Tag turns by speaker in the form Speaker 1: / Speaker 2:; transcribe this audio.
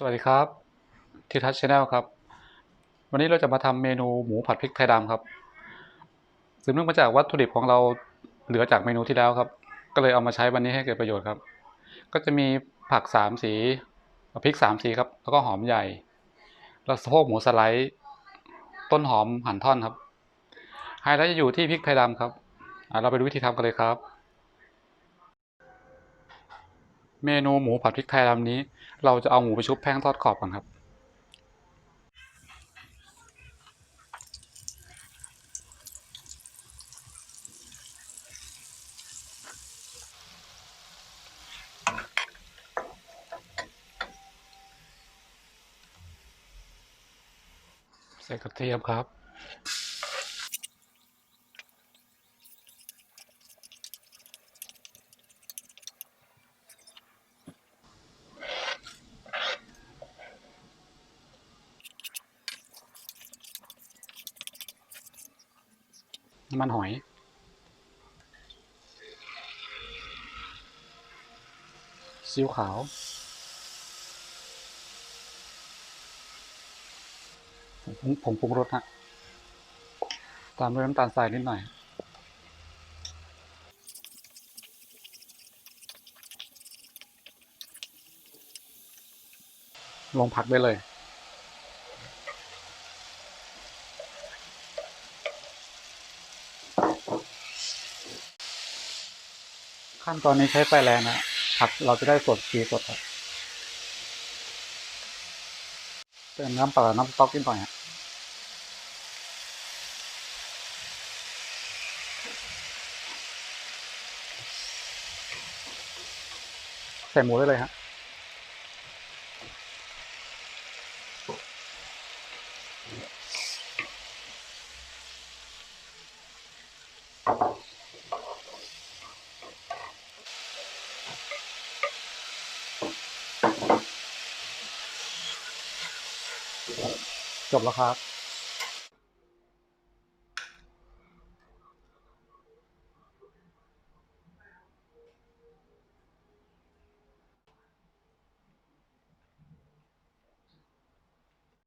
Speaker 1: สวัสดีครับทิทัชชาแนลครับ วันนี้เราจะมาทำเมนูหมูผัดพริกไทยดำครับสืบเนื่องมาจากวัตถุดิบของเราเหลือจากเมนูที่แล้วครับ ก็เลยเอามาใช้วันนี้ให้เกิดประโยชน์ครับ ก็จะมีผักสามสีพริกสามสีครับแล้วก็หอมใหญ่ แล้วสะโพกหมูสไลด์ต้นหอมหั่นท่อนครับไฮไลท์จะอยู่ที่พริกไทยดำครับเราไปดูวิธีทำกันเลยครับ เมนูหมูผัดพริกไทยดำนี้ เราจะเอาหมูไปชุบแป้งทอดกรอบก่อนครับ ใส่กระเทียมครับ น้ำมันหอยซีอิ๊วขาวผงผงปรุงรสฮะ ตามด้วยน้ำตาลทรายนิดหน่อยลงผักได้เลย ขั้นตอนนี้ใช้ไฟแรงนะผักเราจะได้สดสีสดครับเติมน้ำเปล่าน้ำสต๊อกนิดหน่อยฮะใส่หมูได้เลยฮะ จบแล้วครับ